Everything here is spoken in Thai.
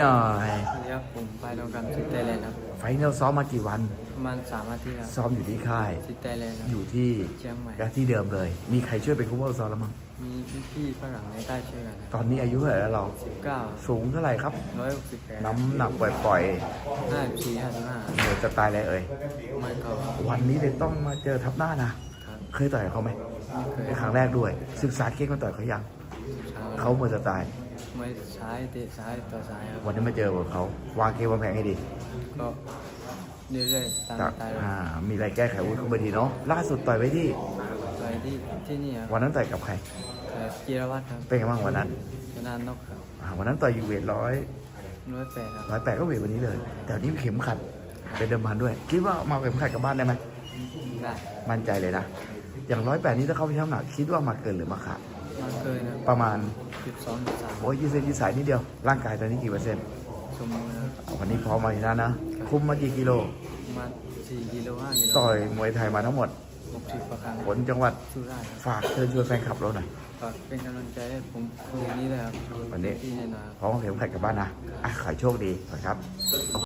หน่อยสวัสดีครับผมไปตรงกันซิตไทยแลนด์ครับ ไฟนอลซ้อมมากี่วัน ประมาณสามอาทิตย์ครับซ้อมอยู่ที่ค่าย ซิตไทยแลนด์ครับอยู่ที่เชียงใหม่และที่เดิมเลย มีใครช่วยเป็นคุ้มเอาซ้อมแล้วมั้ง มีพี่ๆฝรั่งในใต้ช่วยกันตอนนี้อายุเท่าไหร่แล้วเรา สิบเก้าสูงเท่าไหร่ครับ ร้อยหกสิบแปดน้ำหนักปล่อยห้าสี่ห้าสิบห้าๆเดี๋ยวจะตายเลยเอ่ย ไม่ก็วันนี้เลยต้องมาเจอทับหน้านะ ครับเคยต่อยกับเขาไหมไม่เคยเป็นครั้งแรกด้วย ศึกษาเก่งมาต่อยเขายังช้า เขาหมดสไตล์ไม่ซ้ายเตะซ้ายต่อซ้ายครับวันนี้มาเจอกับเขาวางเกมวางแผนให้ดีก็เรื่อยๆตามจากสไตล์อ่ามีอะไรแก้ไขวุ้นเข้ามาดีเนาะล่าสุดต่อยไว้ที่ไปที่ที่นี่ครับวันนั้นต่อยกับใครแต่กีรวัตรครับเป็นไงบ้างวันนั้นชนะนกครับอ่าวันนั้นต่อยอยู่เวทร้อยร้อยแปดครับร้อยแปดก็เวทวันนี้เลย แต่วันนี้มีเข็มขัดเป็นเดิมพันด้วย คิดว่ามาเข็มขัดกลับบ้านได้ไหมได้มั่นใจเลยนะอย่างร้อยแปดนี้ถ้าเข้าไปช่างหนักคิดว่ามาเกินหรือมาขาดมาเคยนะ ประมาณสิบสองสิบสามโอ้ยยี่สิบยี่สายนิดเดียว ร่างกายตอนนี้กี่เปอร์เซ็นต์ชั่วโมงนะครับวันนี้พร้อมมาทีนะนะ คุมมากี่กิโล ประมาณสี่กิโลห้ากิโลต่อยมวยไทยมาทั้งหมดหกสิบกว่าครั้งผลจังหวัดสู้ได้ครับฝากเชิญชวนแฟนคลับเราหน่อย ฝากเป็นกำลังใจให้ผมคืนนี้เลยครับวันนี้ ที่แน่นอนครับ พร้อมเอาเข็มขัดกลับบ้านนะอะขอให้โชคดีนะครับ